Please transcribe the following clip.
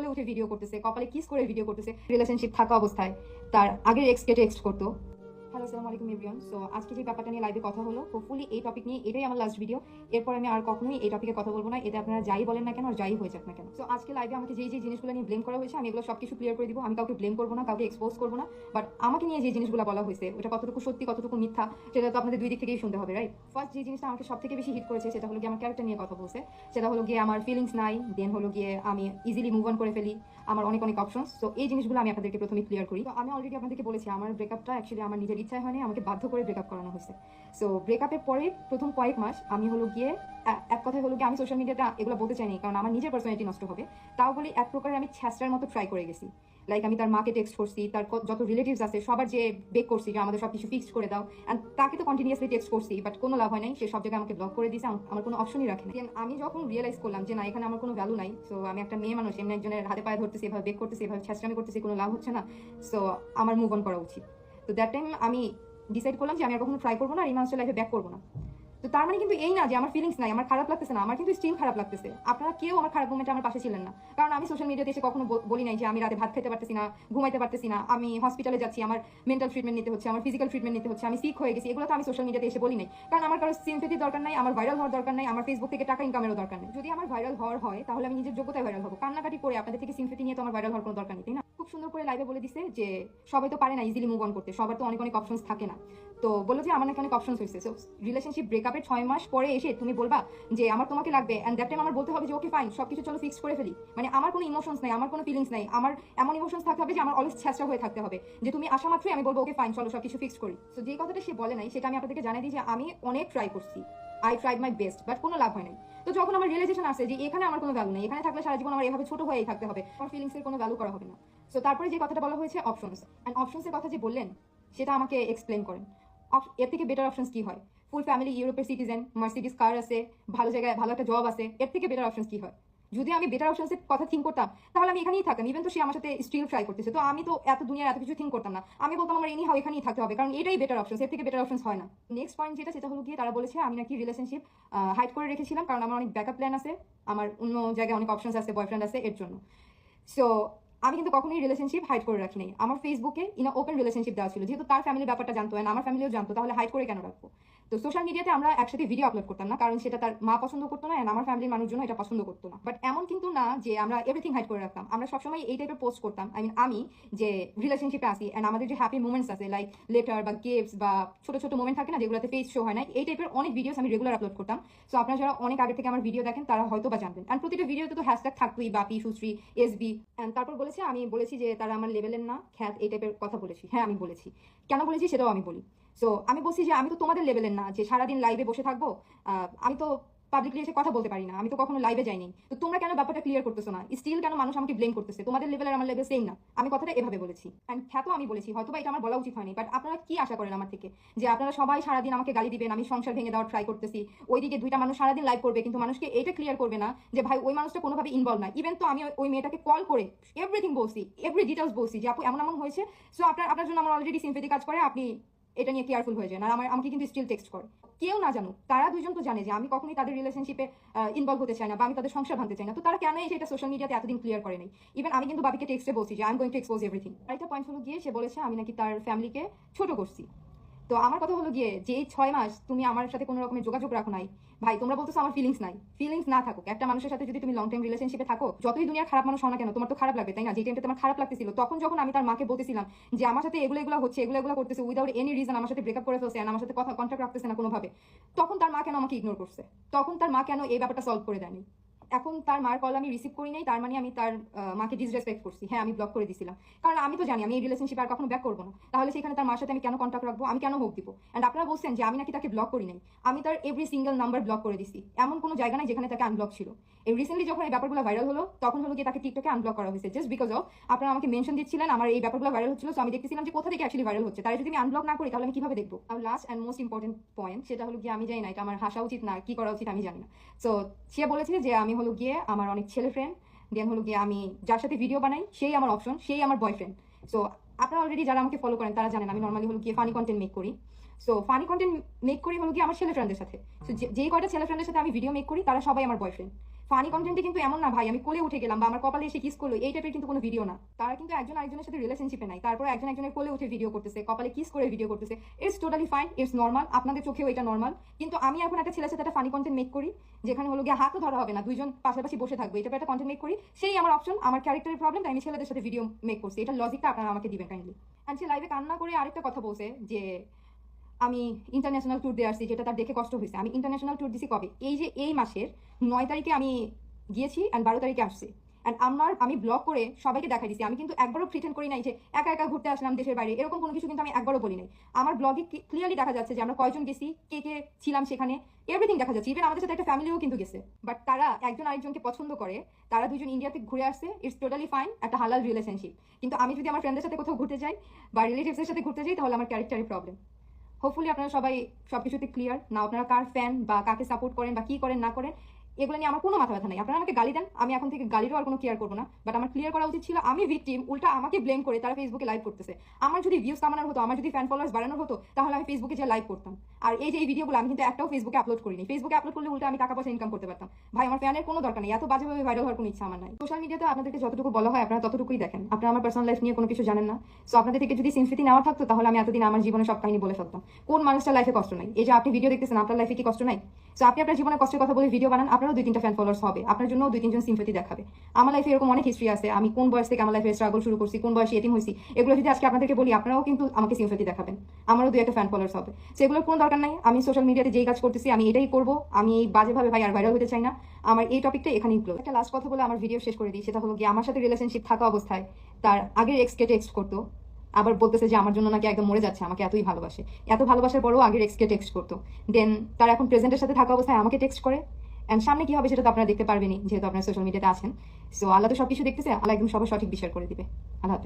কোলে উঠে ভিডিও করতেছে, কপালে কিস করে ভিডিও করতেছে রিলেশনশিপ থাকা অবস্থায়। তার আগের কেটে টেক্সট করতো। হ্যালো, আসসালামু আলাইকুম এভরিওয়ান সো আজকে যে ব্যাপারটা নিয়ে লাইভে কথা হলো হোপফুলি এই টপিক নিয়ে এটাই আমার লাস্ট ভিডিও এরপর আমি আর কখনোই এই টপিকে কথা বলব না। এতে আপনারা যাই বলেন না কেন আর যাই হয়ে যাক না কেন। সো আজকে লাইভে আমাকে যেই যে জিনিসগুলো নিয়ে ব্লেম করা হয়েছে, আমি এগুলো সবকিছু ক্লিয়ার করে দিব। আমি কাউকে ব্লেম করব না, কাউকে এক্সপোজ করব না। বাট আমাকে নিয়ে যে জিনিসগুলো বলা হয়েছে, ওটা কতটুকু সত্যি, কতটুকু মিথ্যা, সেটা তো আপনাদের দুই দিক থেকেই শুনতে হবে রাইট ফার্স্ট যে জিনিসটা আমাকে সব থেকে বেশি হিট করেছে, সেটা হলো গিয়ে আমার ক্যারেক্টার নিয়ে কথা বলছে। সেটা হলো গিয়ে আমার ফিলিংস নাই দেন হলো গিয়ে আমি ইজিলি মুভ অন করে ফেলি। আমার অনেক অনেক অপশনস তো এই জিনিসগুলো আমি আপনাদেরকে প্রথমে ক্লিয়ার করি। তো আমি অলরেডি আপনাদেরকে বলেছি, আমার ব্রেকআপটা অ্যাকচুয়ালি আমার নিজের ইচ্ছায় হয়নি, আমাকে বাধ্য করে ব্রেকআপ করানো হয়েছে। সো ব্রেকআপের পরে প্রথম কয়েক মাস আমি হলো গিয়ে এক কথায় হলো গিয়ে আমি সোশ্যাল মিডিয়াতে এগুলো বলতে চাইনি, কারণ আমার নিজের পার্সোনালিটি নষ্ট হবে। তাও বলি এক প্রকারে আমি ছ্যাস্টার মতো ট্রাই করে গেছি। লাইক আমি তার মাকে টেক্সট করছি, তার যত রিলেটিভস আছে, সবার যে বেক করছি যে আমাদের সব কিছু ফিক্সড করে দাও অ্যান্ড তাকে তো কন্টিনিউসলি টেক্সট করছি বাট কোনো লাভ হয় নাই, সে সব জায়গায় আমাকে ব্লক করে দিয়েছে আমার কোনো অপশনই রাখে না আমি যখন রিয়েলাইজ করলাম যে না, এখানে আমার কোনো ভ্যালু নাই সো আমি একটা মেয়ে মানুষ, এমনি একজনের হাতে পায়ে ধরতেছি, এভাবে বেক করতেছি, এভাবে ছ্যাস্টামি করতেছি, কোনো লাভ হচ্ছে না সো আমার মুভ অন করা উচিত। তো দ্যাট টাইম আমি ডিসাইড করলাম যে আমি আর কখনো ট্রাই করব না আর এই মানুষের লাইফে ব্যাক করব না। তো তার মানে কিন্তু এই না যে আমার ফিলিংস নাই, আমার খারাপ লাগতেছে না, আমার কিন্তু স্টিল খারাপ লাগতেছে। আপনারা কেউ আমার খারাপ মোমেন্টে আমার পাশে ছিলেন না। কারণ আমি সোশ্যাল মিডিয়াতে এসে কখনো বলি নাই যে আমি রাতে ভাত খেতে পারতেছি না, ঘুমাইতে পারতেছি না, আমি হসপিটালে যাচ্ছি, আমার মেন্টাল ট্রিটমেন্ট নিতে হচ্ছে, আমার ফিজিক্যাল ট্রিটমেন্ট নিতে হচ্ছে, আমি সিক হয়ে গেছি, এগুলো তো আমি সোশ্যাল মিডিয়াতে এসে বলি নাই। কারণ আমার কারও সিম্পেথি দরকার নাই, আমার ভাইরাল হওয়ার দরকার নাই, আমার ফেসবুক থেকে টাকা ইনকামেরও দরকার নেই। যদি আমার ভাইরাল হওয়ার হয়, তাহলে আমি নিজের যোগ্যতায় ভাইরাল হব। কান্নাকাটি করে আপনাদের থেকে সিম্পেথি নিয়ে তো আমার ভাইরাল হওয়ার কোনো দরকার নেই, তাই না? খুব সুন্দর করে লাইভে বলে দিছে যে, সবাই তো পারে না ইজিলি মুভ অন করতে, সবার তো অনেক অনেক অপশনস থাকে না। তো বলল যে আমার নাকি অনেক অপশনস হয়েছে সো রিলেশনশিপ ব্রেকআপের ছয় মাস পরে এসে তুমি বলবা যে আমার তোমাকে লাগবে অ্যান্ড দ্যাট টাইম আমার বলতে হবে যে ওকে ফাইন সব কিছু চলো ফিক্স করে ফেলি। মানে আমার কোনো ইমোশনস নাই, আমার কোনো ফিলিংস নাই, আমার এমন ইমোশনস থাকতে হবে যে আমার অলওয়েজ ছ্যাঁচড়া হয়ে থাকতে হবে। যে তুমি আসা মাত্রই আমি বলব ওকে ফাইন চলো সব কিছু ফিক্স করি। তো যে কথাটা সে বলে নাই, সেটা আমি আপনাদেরকে জানাই দিই যে আমি অনেক ট্রাই করছি। I tried my best but কোনো লাভ হয় নাই। তো যখন আমার রিয়েলাইজেশন আসে যে এখানে আমার কোনো ভ্যালু নেই, এখানে থাকলে সারা জীবন আমার এভাবে ছোট হয়েই থাকতে হবে, আমার ফিলিংস এর কোনো ভ্যালু করা হবে না। সো তারপরে যে কথাটা বলা হয়েছে অপশনস অ্যান্ড অপশনস এর কথা যে বললেন, সেটা আমাকে এক্সপ্লেন করেন। এর থেকে বেটার অপশনস কি হয়? ফুল ফ্যামিলি ইউরোপের সিটিজেন মার্সিডিস কার আছে, ভালো জায়গায় ভালো একটা জব আছে, এর থেকে বেটার অপশনস কি হয়? যদি আমি বেটার অপশনস এর কথা থিঙ্ক করতাম, তাহলে আমি এখানেই থাকতাম ইভেন তো সে আমার সাথে স্টিল ট্রাই করতেছে। তো আমি তো এত দুনিয়ার এত কিছু থিঙ্ক করতাম না। আমি বলতাম আমার এনি হাও এখানেই থাকতে হবে, কারণ এটাই বেটার অপশন এর থেকে বেটার অপশনস হয় না। নেক্সট পয়েন্ট যেটা, সেটা হলো গিয়ে তারা বলেছে, আমি নাকি রিলেশনশিপ হাইড করে রেখেছিলাম, কারণ আমার অনেক ব্যাকআপ প্ল্যান আছে, আমার অন্য জায়গায় অনেক অপশনস আছে বয়ফ্রেন্ড আছে, এর জন্য। সো আমি কিন্তু কখনোই রিলেশনশিপ হাইড করে রাখি আমার ফেসবুকে ইন ওপেন রিলেশনশিপ দেওয়া ছিল, যেহেতু তার ফ্যামিলির ব্যাপারটা জানতো, and আমার ফ্যামিলিও জানতো, তাহলে হাইড করে কেন রাখব? তো সোশ্যাল মিডিয়াতে আমরা একসাথে ভিডিও আপলোড করতাম না, কারণ সেটা তার মা পছন্দ করতো না আমার ফ্যামিলির মানুষজন এটা পছন্দ করতো না। বাট এমন কিন্তু না যে আমরা এভরিথিং হাইড করে রাখতাম। আমরা সবসময় এই টাইপের পোস্ট করতাম। আই মিন আমি যে রিলেশনশিপে আসি অ্যান্ড আমাদের যে হ্যাপি মুমেন্টস আছে লাইক লেটার বা গিফটস বা ছোট ছোট মোমেন্ট থাকে না যেগুলোতে ফেস শো হয় না, এই টাইপের অনেক ভিডিওস আমি রেগুলার আপলোড করতাম। সো আপনারা যারা অনেক আগে থেকে আমার ভিডিও দেখেন, তারা হয়তো বা জানবেন। অ্যান্ড প্রতিটা ভিডিওতে তো হ্যাশট্যাগ থাকতোই, বাপি, সুশ্রী এসবি অ্যান্ড তারপর বলেছে, আমি বলেছি যে তারা আমার লেভেলের না। খ্যাত, এই টাইপের কথা বলেছি। হ্যাঁ আমি বলেছি। কেন বলেছি? সেটাও আমি বলি। সো আমি বলছি যে আমি তো তোমাদের লেভেলের না, যে সারাদিন লাইভে বসে থাকব আমি তো পাবলিকলি এসে কথা বলতে পারি না, আমি তো কখনো লাইভে যাইনি। তো তোমরা কেন ব্যাপারটা ক্লিয়ার করতেছো না? স্টিল কেন মানুষ আমাকে ব্লেম করতেছে? তোমাদের লেভেল আর আমার লেভেল সেম না। আমি কথাটা এভাবে বলেছি। অ্যান্ড খ্যাত আমি বলেছি হয়তো এটা আমার বলা উচিত হয়নি বাট আপনারা কি আশা করেন আমার থেকে? যে আপনারা সবাই সারাদিন আমাকে গালি দিবেন, আমি সংসার ভেঙে দেওয়ার ট্রাই করতেছি, ওইদিকে দুইটা মানুষ সারাদিন লাইভ করবে, কিন্তু মানুষকে এটা ক্লিয়ার করবে না যে ভাই, ওই মানুষটা কোনোভাবে ইনভলভ না। ইভেন তো আমি ওই- ওই মেয়েটাকে কল করে এভরিথিং বলছি এভরি ডিটেলস বলছি যে, আপু, এমন এমন হয়েছে? সো আপনার আপনার জন্য আমার অলরেডি সিম্পেথি কাজ করে, আপনি এটা নিয়ে কেয়ারফুল হয়ে যায়। না, আমার আমাকে কিন্তু স্টিল টেক্সট করে। কেউ না জানো তারা দুজন তো জানে যে আমি কখনোই তাদের রিলেশনশিপে ইনভলভ হতে চাই না বা আমি তাদের সংসার ভাঙতে চাই না। তো তারা কেন এই এটা সোশ্যাল মিডিয়াতে এতদিন ক্লিয়ার করে নেই? ইভেন আমি কিন্তু বাবিকে টেক্সটে বলছি যে I am going to expose everything আরেকটা পয়েন্ট হলো গিয়ে সে বলেছে, আমি নাকি তার ফ্যামিলিকে ছোট করছি। তো আমার কথা হলো গিয়ে যে এই ছয় মাস তুমি আমার সাথে কোনো রকমের যোগাযোগ রাখো নাই। ভাই, তোমরা বলতেছো আমার ফিলিংস নাই। ফিলিংস না থাকুক। একটা মানুষের সাথে যদি তুমি লং টাইম রিলেশনশিপে থাকো, যতই দুনিয়ার খারাপ মানুষ হও না কেন, তোমার তো খারাপ লাগবে, তাই না? যে টাইমটা তোমার খারাপ লাগতেছিল, তখন যখন আমি তার মাকে বলতেছিলাম যে আমার সাথে এগুলো এগুলো হচ্ছে, এগুলো এগুলো করতেছে উইদাউট এনি রিজন আমার সাথে ব্রেকআপ করে ফেলছে আমার সাথে কথা কন্ট্যাক্ট রাখতেছে না কোনোভাবে, তখন তার মা কেন আমাকে ইগনোর করছে? তখন তার মা কেন এই ব্যাপারটা সলভ করে দেয়নি? এখন তার মার কল আমি রিসিভ করি নাই, তার মানে আমি তার মাকে ডিসরেসপেক্ট করছি। হ্যাঁ আমি ব্লক করে দিছিলাম। কারণ আমি তো জানি আমি এই রিলেশনশিপ আর কখনো ব্যাক করব না। তাহলে সেখানে তার মার সাথে আমি কেন কন্ট্যাক্ট রাখব? আমি কেন হোক দিব? অ্যান্ড আপনারা বলছেন যে আমি নাকি তাকে ব্লক করি নাই। আমি তার এভরি সিঙ্গেল নাম্বার ব্লক করে দিছি। এমন কোনো জায়গা নাই যেখানে তাকে আনব্লক ছিল। এই রিসেন্টলি যখন এই ব্যাপারগুলো ভাইরাল হলো, তখন হলো গিয়ে তাকে টিকটকে আনব্লক করা হয়েছে। জাস্ট বিকজ অফ আপনারা আমাকে মেনশন দিচ্ছিলেন, আমার এই ব্যাপারগুলো ভাইরাল হচ্ছিল। আমি দেখতেছিলাম যে কোথা থেকে অ্যাকচুয়ালি ভাইরাল হচ্ছে। তাই যদি আমি আনব্লক না করি, তাহলে আমি কীভাবে দেখব? আর last and most important point সেটা হলো গিয়ে আমি জানি না, এটা আমার হাসা উচিত না কি করা উচিত আমি জানি না। সো সে বলেছে যে আমি হলো গিয়ে আমার অনেক ছেলে ফ্রেন্ড দেন হলো গিয়ে আমি যার সাথে ভিডিও বানাই, সেই আমার অপশন সেই আমার বয়ফ্রেন্ড সো আপনারা অলরেডি যারা আমাকে ফলো করেন, তারা জানেন আমি নর্মালি হলো গিয়ে ফানি কন্টেন্ট মেক করি। সো ফানি কন্টেন্ট মেক করি হলো গিয়ে আমার ছেলে ফ্রেন্ডের সাথে। সো যেই কয়টা ছেলে ফ্রেন্ডের সাথে আমি ভিডিও মেক করি, তারা সবাই আমার বয়ফ্রেন্ড ফানি কন্টেন্টে কিন্তু এমন না ভাই, আমি কোলে উঠে গেলাম বা আমার কপালে এসে কিস করল, এই টাইপের কিন্তু কোনো ভিডিও না। তারা কিন্তু একজন আরেকজনের সাথে রিলেশনশিপে নাই, তারপর একজন একজনের কোলে উঠে ভিডিও করতেছে, কপালে কিস করে ভিডিও করতেছে। It's totally fine it's normal আপনাদের চোখেও এটা নর্মাল কিন্তু আমি এখন একটা ছেলের সাথে একটা ফানি কন্টেন্ট মেক করি, যেখানে হলো গিয়ে হাতও ধরা হবে না, দুইজন পাশাপাশি বসে থাকবে, এটা একটা কন্টেন্ট মেক করি, সেই আমার অপশন আমার ক্যারেক্টারের প্রবলেম তাই আমি ছেলেদের সাথে ভিডিও মেক করছি, এটা লজিকটা আপনারা আমাকে দিবেন কাইন্ডলি অ্যান্ড সে লাইভে কান্না করে আরেকটা কথা বলছে, যে আমি ইন্টারন্যাশনাল ট্যুর দিয়ে আসছি, যেটা তার দেখে কষ্ট হয়েছে। আমি ইন্টারন্যাশনাল ট্যুর দিছি কবে? এই যে এই মাসের নয় তারিখে আমি গিয়েছি অ্যান্ড বারো তারিখে আসছি। অ্যান্ড আমার আমি ব্লগ করে সবাইকে দেখাই দিছি। আমি কিন্তু একবারও প্রিটেন্ড করি নাই যে একা একা ঘুরতে আসলাম দেশের বাইরে। এরকম কোনো কিছু কিন্তু আমি একবারও বলি নাই। আমার ব্লগে ক্লিয়ারলি দেখা যাচ্ছে যে আমরা কয়জন গেছি, কে কে ছিলাম সেখানে এভরিথিং দেখা যাচ্ছে। ইভেন আমাদের সাথে একটা ফ্যামিলিও কিন্তু গেছে। বাট তারা একজন আরেকজনকে পছন্দ করে, তারা দুজন ইন্ডিয়াতে ঘুরে আসছে ইটস টোটালি ফাইন একটা হালাল রিলেশনশিপ কিন্তু আমি যদি আমার ফ্রেন্ডের সাথে কোথাও ঘুরতে যাই বা রিলেটিভসের সাথে ঘুরতে যাই, তাহলে আমার ক্যারেক্টারের প্রবলেম হোপফুলি আপনারা সবাই সবকিছুতে ক্লিয়ার না আপনারা কার ফ্যান বা কাকে সাপোর্ট করেন বা কি করেন না করেন এগুলো নিয়ে আমার কোনো মাথা ব্যথা নেই। আপনারা আমাকে গালি দেন, আমি এখন থেকে গালিরও আর কোনো কেয়ার করব না। বাট আমার ক্লিয়ার করা উচিত ছিল, আমি ভিকটিম উল্টা আমাকে ব্লেম করে তারা ফেসবুকে লাইভ করতেছে। আমার যদি ভিউজ কামানোর হতো, আমার যদি ফ্যান ফলোয়ার্স বাড়ানোর হতো, তাহলে আমি ফেসবুকে যে লাইভ করতাম। আর এই যে এই ভিডিওগুলো আমি কিন্তু একটাও ফেসবুকে আপলোড করিনি। ফেসবুকে আপলোড করলে উল্টা আমি টাকা পয়সা ইনকাম করতে পারতাম। ভাই, আমার ফ্যানের কোনো দরকার নেই। এত বাজেভাবে ভাইরাল হওয়ার কোনো ইচ্ছা আমার নাই। সোশ্যাল মিডিয়াতে আপনাদেরকে যতটুকু বলা হয়, আপনারা ততটুকুই দেখেন। আপনারা আমার পার্সোনাল লাইফ নিয়ে কোনো কিছু জানেন না। সো আপনাদের থেকে যদি সিমফিতি নেওয়া থাকতো, তাহলে আমি এতদিন আমার জীবনে সব কাহিনী বলে ফেলতাম। কোন মানুষটা লাইফে কষ্ট নাই? এই যে আপনি ভিডিও দেখতেছেন, আপনার লাইফে কি কষ্ট নাই? সো আপনি আপনার জীবনে কষ্টের কথা বলে ভিডিও বানান। আপনারও দুই তিনটা ফ্যান ফলোয়ার্স হবে। আপনার জন্য দুই তিনজন সিম্পতি দেখাবে। আমার লাইফে এরকম অনেক হিস্ট্রি আছে। আমি কোন বয়স থেকে আমার লাইফে স্ট্রাগল শুরু করছি, কোন বয়সে এটিম হয়েছি, এগুলো যদি আজকে আপনাদেরকে বলি, আপনারাও কিন্তু আমাকে সিম্পতি দেখাবেন। আমারও দুই একটা ফ্যান ফলোয়ার্স হবে। সেগুলোর কোনো দরকার নাই। আমি সোশ্যাল মিডিয়াতে যেই কাজ করতেছি, আমি এটাই করব। আমি এই বাজেভাবে ভাই আর ভাইরাল হতে চাই না। আমার এই টপিকটা এখানেই ক্লোজ একটা লাস্ট কথা বলে আমার ভিডিও শেষ করে দিই। সেটা হলো গিয়ে আমার সাথে রিলেশনশিপ থাকা অবস্থায় তার আগের এক্সকে টেক্সট করতো। আবার বলতেছে যে আমার জন্য নাকি একদম মরে যাচ্ছে, আমাকে এতই ভালোবাসে। এত ভালোবাসার পরেও আগের এক্সকে টেক্সট করতো। দেন তার এখন প্রেজেন্টের সাথে থাকা অবস্থায় আমাকে টেক্সট করে। অ্যান্ড সামনে কি হবে সেটা তো আপনারা দেখতে পারবেনই, যেহেতু আপনারা সোশ্যাল মিডিয়াতে আছেন। সো আল্লাহ তো সব কিছু দেখতেছে আল্লাহ একদম সবার সঠিক বিচার করে দিবে। আল্লাহ